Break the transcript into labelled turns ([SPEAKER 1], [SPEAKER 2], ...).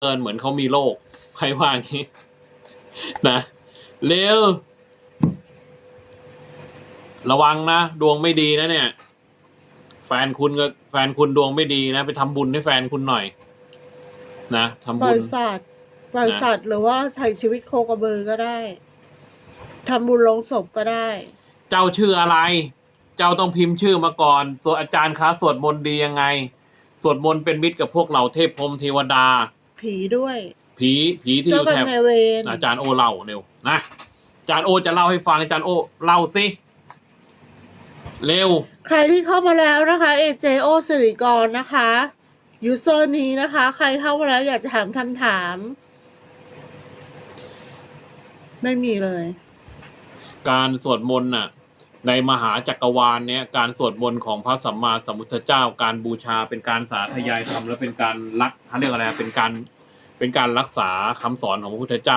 [SPEAKER 1] เอินเหมือนเขามีโรคใครว่าอย่างนี้นะเร็วระวังนะ ดวงไม่ดีนะเนี่ย แฟนคุณก็แฟนคุณดวงไม่ดีนะ ไปทำบุญให้แฟนคุณหน่อย นะทำ
[SPEAKER 2] ปล่
[SPEAKER 1] บุ
[SPEAKER 2] อย
[SPEAKER 1] ญ
[SPEAKER 2] สัตว์ปล่อยสัตว์หรือว่าใส่ชีวิตโคกระบือก็ได้ทำบุญลงศพก็ได้
[SPEAKER 1] เจ้าชื่ออะไร เจ้าต้องพิมพ์ชื่อมาก่อนสวดอาจารย์คะสวดมนต์ดียังไง สวดมนต์เป็นมิตรกับพวกเหล่าเทพพรหมเทวดา
[SPEAKER 2] ผีด้วย
[SPEAKER 1] ผีผีที่อ
[SPEAKER 2] เจ้า
[SPEAKER 1] ยู่
[SPEAKER 2] กัน
[SPEAKER 1] แถบ
[SPEAKER 2] นายเวร
[SPEAKER 1] อาจารย์โอเล่าเร็วนะอาจารย์โอจะเล่าให้ฟังอาจารย์โอเล่าสิเร็ว
[SPEAKER 2] ใครที่เข้ามาแล้วนะคะ AJO สิริกรนะคะยูเซอร์นี้นะคะ ใครเข้ามาแล้วอยากจะถามคำถาม ไม่มีเลย
[SPEAKER 1] การสวดมนต์น่ะ ในมหาจักรวาลเนี้ยการสวดมนต์ของพระสัมมาสัมพุทธเจ้า การบูชาเป็นการสาธยายธรรมและเป็นการรักเขาเรียกอะไรเป็นการ เป็นการรักษาคำสอนของพระพุทธเจ้า